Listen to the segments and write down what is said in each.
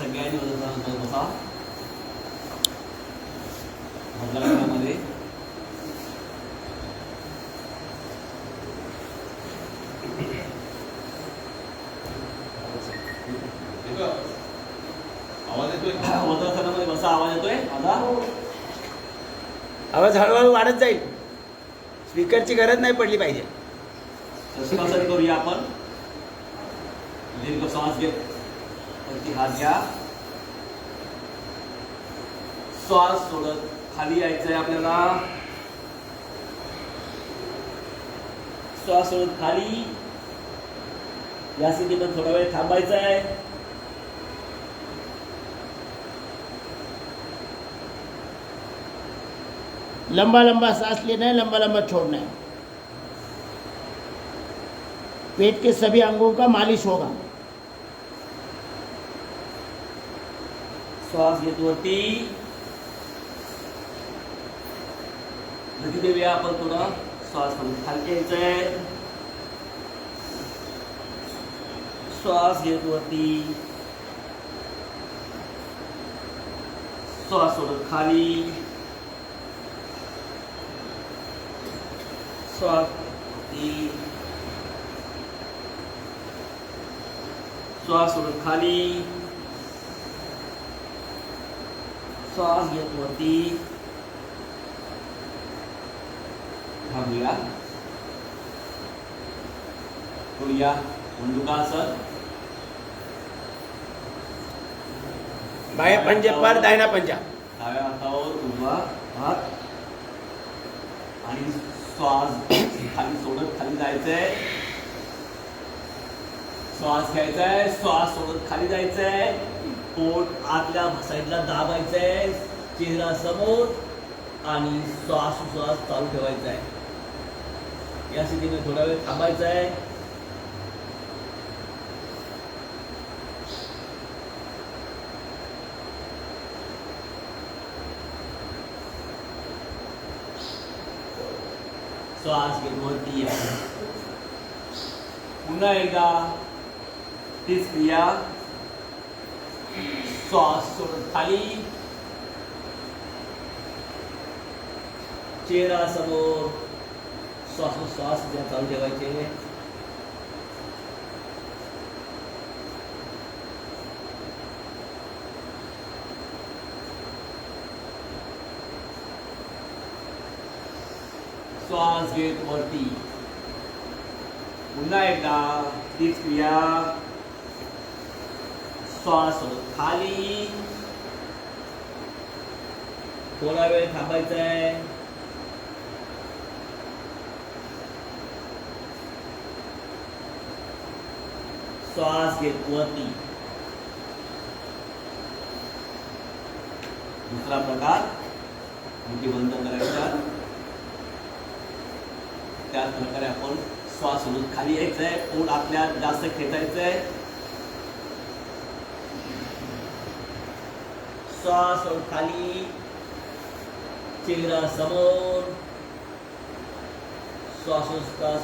सगळ्यांनी मंगळामध्ये येतो? आवाज येतोय? आवाज येतोय? माझा? आवाज हळूहळू वाढत जाईल. स्पीकरची गरज नाही पडली पाहिजे. करूया आपण. दीर्घ श्वास घेत. श्वास खाली यायचंय श्वास खाली. थोडा थांबायचं आहे लंबा लंबा सांस लेना है लंबा लंबा छोड़ना है पेट के सभी अंगों का मालिश होगा. श्वास घेत वरती गती देऊया आपण थोडं श्वास खाली यायचंय श्वास घेत श्वास सोडत खाली। श्वास श्वास सोडत खाली। श्वास घेत वरती थांबूया करूया मंडुकासन बाएं पंजे पर दाहिना पंजा. डाव्या हातावर उजवा हात. आणि श्वास खाली सोडत खाली जायचंय. श्वास घ्यायचाय श्वास सोडत खाली जायचंय. पोट आतल्या साईडला दाबायचंय, चेहरा समोर आणि श्वास चालू ठेवायचा आहे या स्थितीने थोडा वेळ थांबायचा आहे श्वास घेत पुन्हा एकदा, तीच क्रिया. श्वास खाली चेहरा समोर श्वासोश्वास घेत वरती पुन्हा एकदा तीच क्रिया श्वास खाली. थोडा वेळ थांबायचा आहे श्वास घेत वरती. दुसरा प्रकार मुठी बंद करायचा. त्याच प्रकारे आपण श्वास सोडून खाली यायचंय. पोट आपल्या जास्त खेचायचंय. श्वास सोडून खाली चेहरा समोर। श्वासोश्वास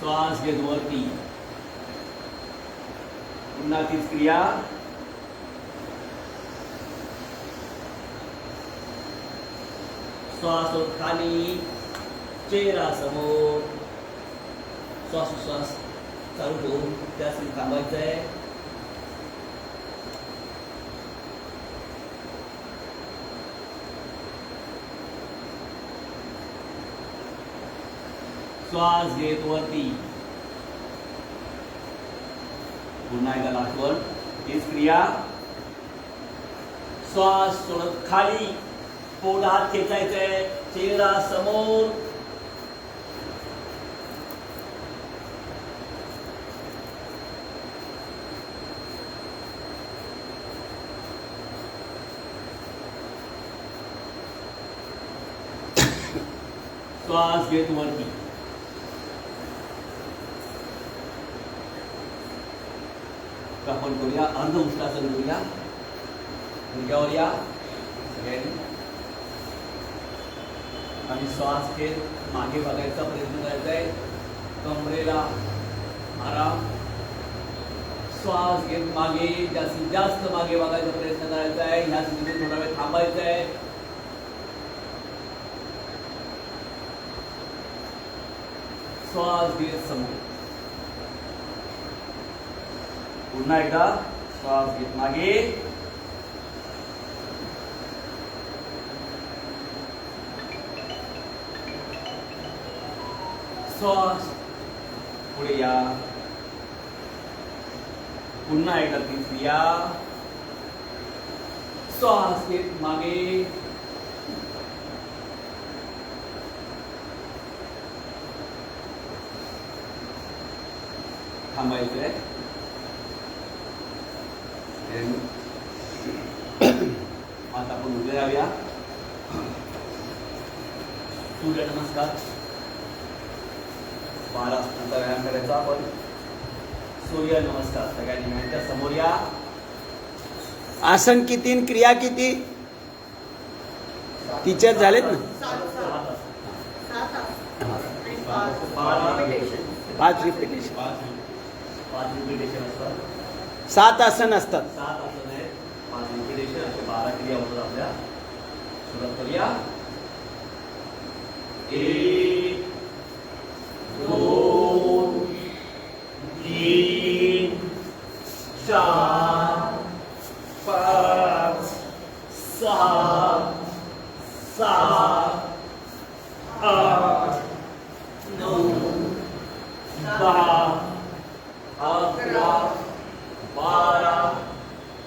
श्वास घेत वरती पुन्हा क्रिया श्वास खाली, चेहरा समोर। श्वासोश्वास चालू ठेवून त्यासाठी थांबायचं आहे. श्वास घेत वरती. पुन्हा एकदा तीच क्रिया. श्वास सोडत खाली. पोट हात खेचायचंय चेहरा समोर। श्वास घेत वरती आपण करूया अर्ध उष्टासन करूया या सगळ्यांनी आणि श्वास घेत मागे बघायचा प्रयत्न करायचा आहे कमरेला आराम. श्वास घेत मागे जास्तीत जास्त मागे बघायचा प्रयत्न करायचा आहे ह्या स्थितीत थोडा वेळ थांबायचा आहे श्वास घेत समोर. पुन्हा एकदा श्वास घेत मागे. श्वास पुढे या. पुन्हा एकदा तिसरी या. श्वास घेत मागे. थांबायचंय आता आपण उभे राहूया. सूर्य नमस्कार. बारा आसनाचा व्यायाम करायचा. आपण सूर्य नमस्कार सगळ्यांनी यांच्या समोर या. आसन किती क्रिया किती? टीचर झालेत ना? पाच रिपिटेशन पाच पाच रिपिटेशन असतात. सात आसन असतात. सात आसन आहेत. पाच रिपिटेशन असे बारा क्रिया होतात आपल्या. सुरुवात करूया. एक दोन तीन चार पाच सहा सात आठ नऊ दहा अकरा बारा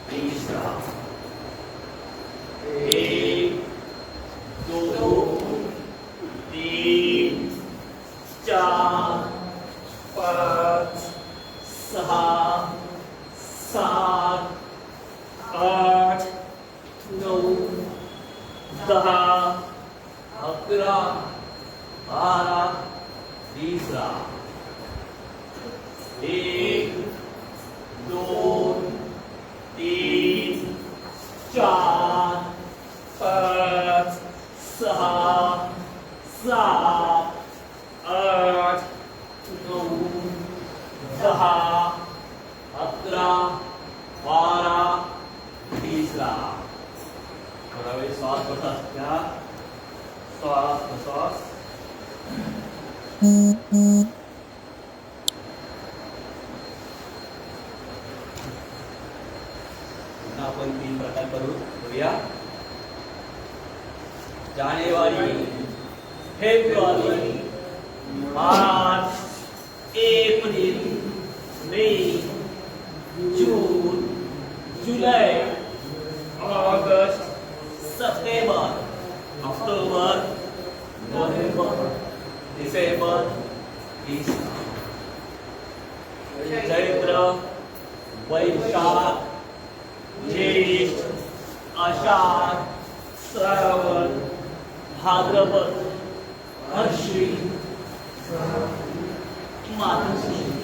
तिसरा एक दोन तीन चार पाच सहा सात आठ नऊ दहा अकरा बारा तिसरा। एक दोन तीन, चार, पाच सहा सात, आठ नऊ दहा अकरा बारा तिसरा। वेळ श्वास श्वास पुन्हा आपण तीन मार्च. एप्रिल. मे. जून. जुलै. ऑगस्ट. सप्टेंबर. ऑक्टोबर. नोव्हेंबर. डिसेंबर चैत्र वैशाख ज्येष्ठ आषाढ श्रावण भाद्रपद अश्विन मार्गशीर्ष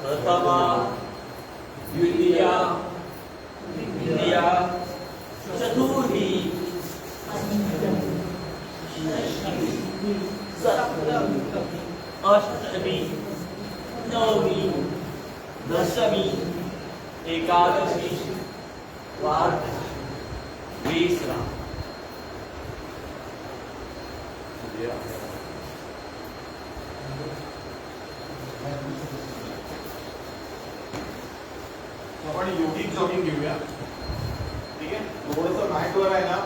प्रथमा द्वितीया तृतीया चतुर्थी अष्टमी नवमी दशमी एकादशी द्वादशी विश्रा आपण जॉगिंग घेऊया थोडस मॅटवर आहे ना